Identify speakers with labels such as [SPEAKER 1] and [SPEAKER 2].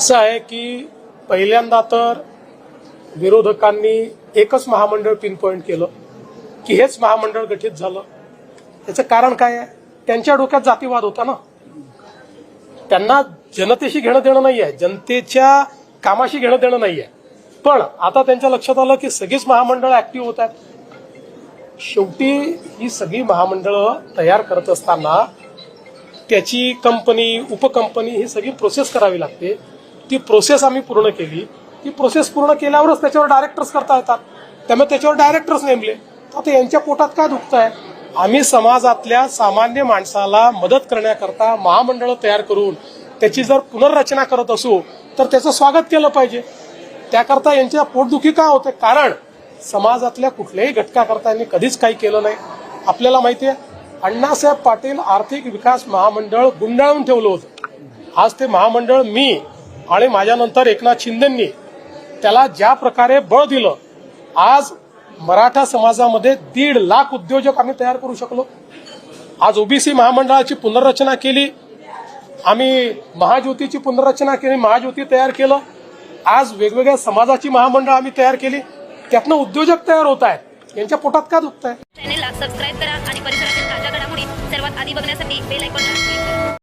[SPEAKER 1] असं आहे की पहिल्यांदा तर विरोधकांनी एकच महामंडळ पिनपॉइंट केलं की हेच महामंडळ गठीत झालं. याचं कारण काय आहे? त्यांच्या डोक्यात जातीवाद होता ना. त्यांना जनतेशी घेणं देणं नाही आहे जनतेच्या कामाशी घेणं देणं नाही आहे पण आता त्यांच्या लक्षात आलं की सगळीच महामंडळ ऍक्टिव्ह होत आहेत. शेवटी ही सगळी महामंडळं तयार करत असताना त्याची कंपनी उपकंपनी ही सगळी प्रोसेस करावी लागते. ती प्रोसेस आम्ही पूर्ण केली. ती प्रोसेस पूर्ण केल्यावरच त्याच्यावर डायरेक्टर्स करता येतात. त्यामुळे त्याच्यावर डायरेक्टर्स नेमले. तर आता यांच्या पोटात काय दुखत आहे आम्ही समाजातल्या सामान्य माणसाला मदत करण्याकरता महामंडळ तयार करून त्याची जर पुनर्रचना करत असू तर त्याचं स्वागत केलं पाहिजे. त्याकरता यांच्या पोटदुखी का होते? कारण समाजातल्या कुठल्याही घटकाकरता यांनी कधीच काही केलं नाही. आपल्याला माहिती आहे अण्णासाहेब पाटील आर्थिक विकास महामंडळ गुंडाळून ठेवलं होतं. आज ते महामंडळ मी आणि माझ्यानंतर एकनाथ शिंदेंनी त्याला ज्या प्रकारे बळ दिलं आज मराठा समाजामध्ये दीड लाख उद्योजक आम्ही तयार करू शकलो. आज ओबीसी महामंडळाची पुनर्रचना केली आम्ही महाज्योतीची पुनर्रचना केली महाज्योती तयार केलं. आज वेगवेगळ्या समाजाची महामंडळ आम्ही तयार केली. त्यातनं उद्योजक तयार होत आहेत. यांच्या पोटात का दुखत आहे
[SPEAKER 2] चॅनेलला सबस्क्राईब करा आणि परिसरातील ताज्या घडामोडी सर्वात आधी बघण्यासाठी बेल ऐकून